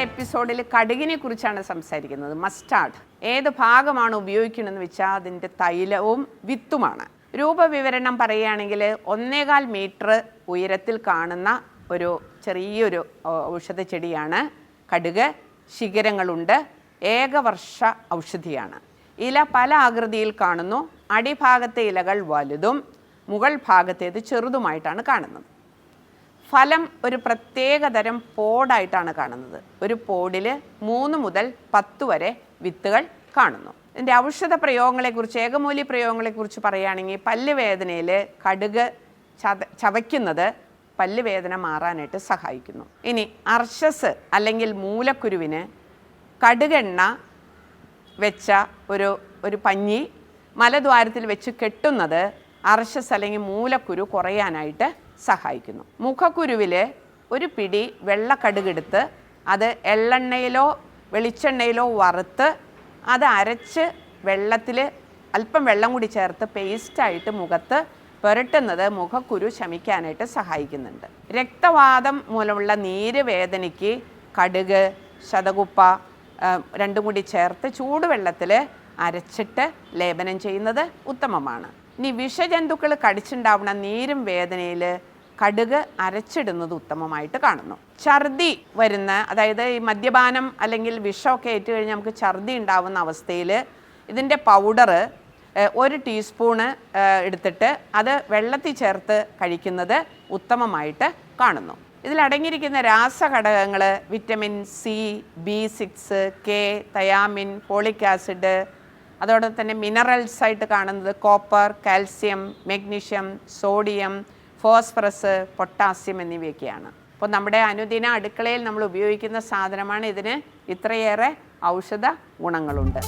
എപ്പിസോഡിൽ കടുകിനെ കുറിച്ചാണ് സംസാരിക്കുന്നത്. മസ്റ്റാർഡ് ഏത് ഭാഗമാണ് ഉപയോഗിക്കണമെന്ന് വെച്ചാൽ അതിന്റെ തൈലവും വിത്തുമാണ്. രൂപവിവരണം പറയുകയാണെങ്കിൽ ഒന്നേകാൽ മീറ്റർ ഉയരത്തിൽ കാണുന്ന ഒരു ചെറിയൊരു ഔഷധ ചെടിയാണ് കടുക്. ശിഖരങ്ങളുണ്ട്. ഏകവർഷ ഔഷധിയാണ്. ഇല പല ആകൃതിയിൽ കാണുന്നു. അടിഭാഗത്തെ ഇലകൾ വലുതും മുകൾ ഭാഗത്തേത് ചെറുതുമായിട്ടാണ് കാണുന്നത്. ഫലം ഒരു പ്രത്യേക തരം പോഡായിട്ടാണ് കാണുന്നത്. ഒരു പോഡിൽ മൂന്ന് മുതൽ പത്ത് വരെ വിത്തുകൾ കാണുന്നു. ഇതിന്റെ ഔഷധ പ്രയോഗങ്ങളെക്കുറിച്ച് ഏകമൂലി പ്രയോഗങ്ങളെക്കുറിച്ച് പറയുകയാണെങ്കിൽ പല്ലുവേദനയിൽ കടുക് ചത ചവയ്ക്കുന്നത് പല്ലുവേദന മാറാനായിട്ട് സഹായിക്കുന്നു. ഇനി അർഷസ് അല്ലെങ്കിൽ മൂലക്കുരുവിന് കടുകെണ്ണ വെച്ച ഒരു ഒരു പഞ്ഞി മലദ്വാരത്തിൽ വെച്ച് കെട്ടുന്നത് അർഷസ് അല്ലെങ്കിൽ മൂലക്കുരു കുറയാനായിട്ട് സഹായിക്കുന്നു. മുഖക്കുരുവിലെ ഒരു പിടി വെള്ളക്കടുകെടുത്ത് അത് എള്ളെണ്ണയിലോ വെളിച്ചെണ്ണയിലോ വറുത്ത് അത് അരച്ച് വെള്ളത്തിൽ അല്പം വെള്ളം കൂടി ചേർത്ത് പേസ്റ്റായിട്ട് മുഖത്ത് പുരട്ടുന്നത് മുഖക്കുരു ശമിക്കാനായിട്ട് സഹായിക്കുന്നുണ്ട്. രക്തവാദം മൂലമുള്ള നീര് വേദനയ്ക്ക് കടുക് ശതകുപ്പ രണ്ടും കൂടി ചേർത്ത് ചൂടുവെള്ളത്തിൽ അരച്ചിട്ട് ലേപനം ചെയ്യുന്നത് ഉത്തമമാണ്. ഇനി വിഷജന്തുക്കൾ കടിച്ചുണ്ടാവുന്ന നീരും വേദനയിൽ കടുക് അരച്ചിടുന്നത് ഉത്തമമായിട്ട് കാണുന്നു. ഛർദി വരുന്ന അതായത് ഈ മദ്യപാനം അല്ലെങ്കിൽ വിഷമൊക്കെ ഏറ്റു കഴിഞ്ഞാൽ നമുക്ക് ഛർദി ഉണ്ടാവുന്ന അവസ്ഥയിൽ ഇതിന്റെ പൗഡർ ഒരു ടീസ്പൂണ് എടുത്തിട്ട് അത് വെള്ളത്തിൽ ചേർത്ത് കഴിക്കുന്നത് ഉത്തമമായിട്ട് കാണുന്നു. ഇതിലടങ്ങിയിരിക്കുന്ന രാസഘടകങ്ങൾ vitamin C B six K thiamine folic acid അതോടൊപ്പം തന്നെ മിനറൽസ് ആയിട്ട് കാണുന്നത് copper calcium magnesium sodium phosphorus potassium എന്നിവയൊക്കെയാണ്. അപ്പോൾ നമ്മുടെ അനുദിന അടുക്കളയിൽ നമ്മൾ ഉപയോഗിക്കുന്ന സാധനമാണ് ഇതിന് ഇത്രയേറെ ഔഷധ ഗുണങ്ങളുണ്ട്.